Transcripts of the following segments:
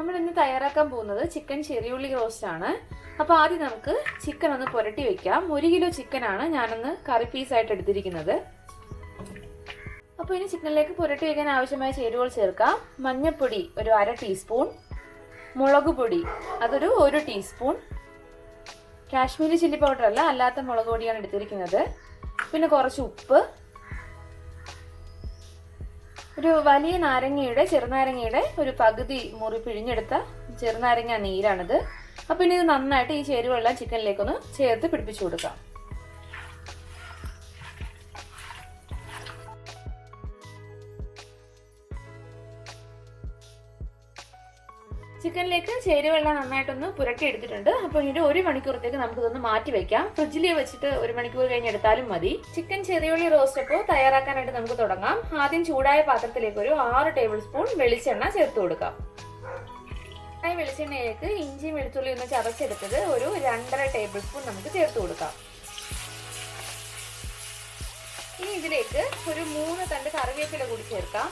നമ്മൾ ഇന്ന് തയ്യാറാക്കാൻ പോകുന്നത് ചിക്കൻ ചെറിയുള്ളി റോസ്റ്റ് ആണ്. അപ്പോൾ ആദ്യം നമുക്ക് ചിക്കൻ ഒന്ന് പുരട്ടി വെക്കാം. ഒരു കിലോ ചിക്കനാണ് ഞാനൊന്ന് കറി പീസായിട്ട് എടുത്തിരിക്കുന്നത്. അപ്പോൾ ഇനി ചിക്കനിലേക്ക് പുരട്ടി വെക്കാൻ ആവശ്യമായ ചേരുവകൾ ചേർക്കാം. മഞ്ഞൾപ്പൊടി ഒരു അര ടീസ്പൂൺ മുളക് പൊടി അതൊരു ഒരു ടീസ്പൂൺ കാശ്മീരി ചില്ലി പൗഡർ അല്ല അല്ലാത്ത മുളക് പൊടിയാണ് എടുത്തിരിക്കുന്നത്. പിന്നെ കുറച്ച് ഉപ്പ്. ഒരു വലിയ നാരങ്ങയുടെ ചെറുനാരങ്ങയുടെ ഒരു പകുതി മുറി പിഴിഞ്ഞെടുത്ത ചെറുനാരങ്ങ നീരാണിത്. അപ്പം ഇനി ഇത് നന്നായിട്ട് ഈ ചേരുവെള്ളം ചിക്കനിലേക്കൊന്ന് ചേർത്ത് പിടിപ്പിച്ചു കൊടുക്കാം. ചിക്കനിലേക്ക് ചേരുവെള്ളം നന്നായിട്ടൊന്ന് പുരട്ടി എടുത്തിട്ടുണ്ട് അപ്പോൾ ഇനി ഒരു മണിക്കൂറത്തേക്ക് നമുക്ക് ഇതൊന്ന് മാറ്റി വെക്കാം. ഫ്രിഡ്ജിൽ വെച്ചിട്ട് ഒരു മണിക്കൂർ കഴിഞ്ഞ് എടുത്താലും മതി. ചിക്കൻ ചെറിയുള്ളി റോസ്റ്റ് അപ്പോൾ തയ്യാറാക്കാനായിട്ട് നമുക്ക് തുടങ്ങാം. ആദ്യം ചൂടായ പാത്രത്തിലേക്ക് ഒരു ആറ് ടേബിൾ സ്പൂൺ വെളിച്ചെണ്ണ ചേർത്ത് കൊടുക്കാം. ഈ വെളിച്ചെണ്ണയിലേക്ക് ഇഞ്ചി വെളുത്തുള്ളി ഒന്ന് ചതച്ചെടുത്തത് ഒരു രണ്ടര ടേബിൾ സ്പൂൺ നമുക്ക് ചേർത്ത് കൊടുക്കാം. ഇനി ഇതിലേക്ക് ഒരു മൂന്ന് തണ്ട് കറിവേപ്പില കൂടി ചേർക്കാം.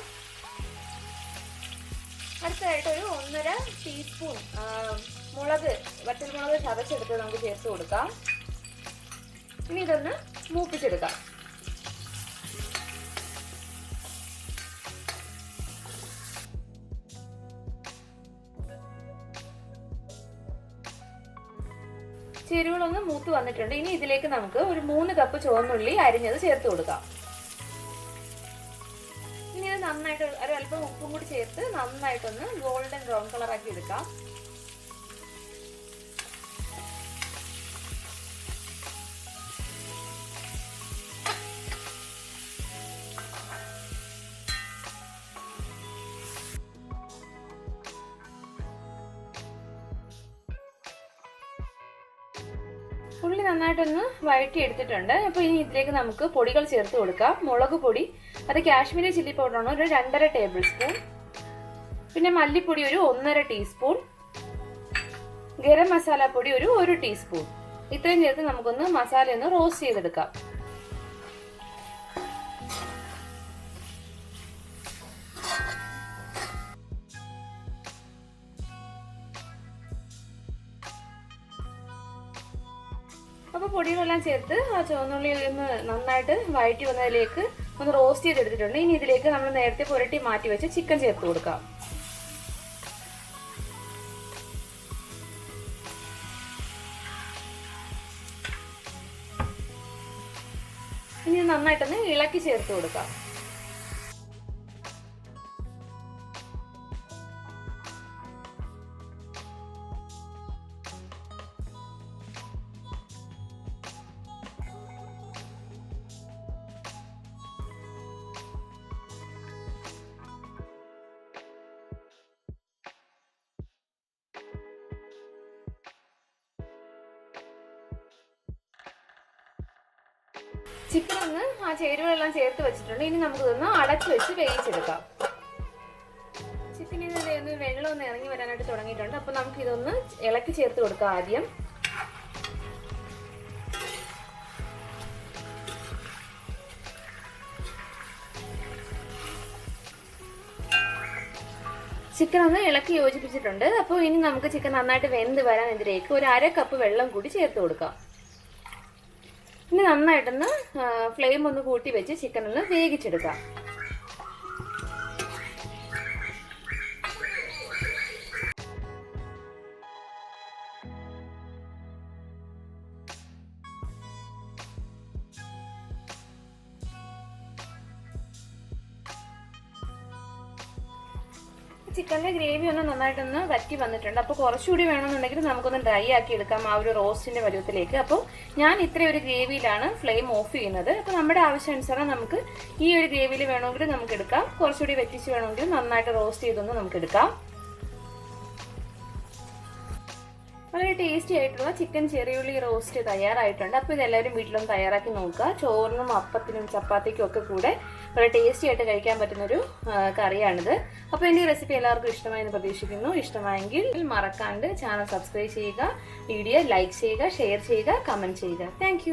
അടുത്തതായിട്ട് ഒരു ഒന്നര ടീസ്പൂൺ മുളക് വറ്റൽമുളക് ചതച്ചെടുത്ത് നമുക്ക് ചേർത്ത് കൊടുക്കാം. ഇനി ഇതൊന്ന് മൂപ്പിച്ചെടുക്കാം. ചേരുവകളൊന്ന് മൂത്ത് വന്നിട്ടുണ്ട്. ഇനി ഇതിലേക്ക് നമുക്ക് ഒരു മൂന്ന് കപ്പ് ചുവന്നുള്ളി അരിഞ്ഞത് ചേർത്ത് കൊടുക്കാം. ഇനി നന്നായിട്ട് ഒരു അല്പം ഉപ്പും കൂടി ചേർത്ത് നന്നായിട്ടൊന്ന് ഗോൾഡൻ ബ്രൗൺ കളർ ആക്കി എടുക്കാം. ഉള്ളി നന്നായിട്ടൊന്ന് വഴറ്റി എടുത്തിട്ടുണ്ട് അപ്പോൾ ഇനി ഇതിലേക്ക് നമുക്ക് പൊടികൾ ചേർത്ത് കൊടുക്കാം. മുളക് പൊടി അത് കാശ്മീരി ചില്ലി പൗഡറാണ് ഒരു രണ്ടര ടേബിൾ സ്പൂൺ. പിന്നെ മല്ലിപ്പൊടി ഒരു ഒന്നര ടീസ്പൂൺ. ഗരം മസാല പൊടി ഒരു ഒരു ടീസ്പൂൺ. ഇത്രയും ചേർത്ത് നമുക്കൊന്ന് മസാല ഒന്ന് റോസ്റ്റ് ചെയ്തെടുക്കാം. അപ്പോൾ പൊടികളെല്ലാം ചേർത്ത് ആ ചുവന്നുള്ളി നിന്ന് നന്നായിട്ട് വഴറ്റി വന്നതിലേക്ക് ഒന്ന് റോസ്റ്റ് ചെയ്തെടുത്തിട്ടുണ്ട്. ഇനി ഇതിലേക്ക് നമ്മൾ നേരത്തെ പുരട്ടി മാറ്റി വെച്ച് ചിക്കൻ ചേർത്ത് കൊടുക്കാം. ഇനി നന്നായിട്ടൊന്ന് ഇളക്കി ചേർത്ത് കൊടുക്കാം. ചിക്കൻ ഒന്ന് ആ ചേരുവകളെല്ലാം ചേർത്ത് വെച്ചിട്ടുണ്ട്. ഇനി നമുക്ക് ഇതൊന്ന് അടച്ചു വെച്ച് വേവിച്ചെടുക്കാം. ചിക്കൻ നിന്ന് വെള്ളം ഒന്ന് ഇറങ്ങി വരാനായിട്ട് തുടങ്ങിയിട്ടുണ്ട്. അപ്പൊ നമുക്ക് ഇതൊന്ന് ഇളക്കി ചേർത്ത് കൊടുക്കാം ആദ്യം. ചിക്കൻ ഒന്ന് ഇളക്കി യോജിപ്പിച്ചിട്ടുണ്ട്. അപ്പോൾ ഇനി നമുക്ക് ചിക്കൻ നന്നായിട്ട് വെന്ത് വരാൻ ഇതിലേക്ക് ഒരു അര കപ്പ് വെള്ളം കൂടി ചേർത്ത് കൊടുക്കാം. ഇനി നന്നായിട്ടൊന്ന് ഫ്ലെയിം ഒന്ന് കൂട്ടി വെച്ച് ചിക്കൻ ഒന്ന് വേവിച്ചെടുക്കാം. ചിക്കനിലെ ഗ്രേവി ഒന്ന് നന്നായിട്ടൊന്ന് വറ്റി വന്നിട്ടുണ്ട്. അപ്പോൾ കുറച്ചുകൂടി വേണമെന്നുണ്ടെങ്കിൽ നമുക്കൊന്ന് ഡ്രൈ ആക്കി എടുക്കാം ആ ഒരു റോസ്റ്റിന്റെ പരുവത്തിലേക്ക് അപ്പോൾ ഞാൻ ഇത്ര ഒരു ഗ്രേവിയിലാണ് ഫ്ലെയിം ഓഫ് ചെയ്യുന്നത്. അപ്പോൾ നമ്മുടെ ആവശ്യാനുസരണം നമുക്ക് ഈ ഒരു ഗ്രേവിയിൽ വേണമെങ്കിൽ നമുക്ക് എടുക്കാം. കുറച്ചുകൂടി വറ്റിച്ച് വേണമെങ്കിൽ നന്നായിട്ട് റോസ്റ്റ് ചെയ്തൊന്ന് നമുക്ക് എടുക്കാം. വളരെ ടേസ്റ്റി ആയിട്ടുള്ള ചിക്കൻ ചെറിയുള്ളി റോസ്റ്റ് തയ്യാറായിട്ടുണ്ട്. അപ്പോൾ ഇതെല്ലാവരും വീട്ടിലും തയ്യാറാക്കി നോക്കുക. ചോറിനും അപ്പത്തിനും ചപ്പാത്തിക്കും ഒക്കെ കൂടെ വളരെ ടേസ്റ്റി ആയിട്ട് കഴിക്കാൻ പറ്റുന്നൊരു കറിയാണിത്. അപ്പോൾ എന്റെ ഈ റെസിപ്പി എല്ലാവർക്കും ഇഷ്ടമായെന്ന് പ്രതീക്ഷിക്കുന്നു. ഇഷ്ടമായെങ്കിൽ മറക്കാണ്ട് ചാനൽ സബ്സ്ക്രൈബ് ചെയ്യുക വീഡിയോ ലൈക്ക് ചെയ്യുക ഷെയർ ചെയ്യുക കമന്റ് ചെയ്യുക. താങ്ക്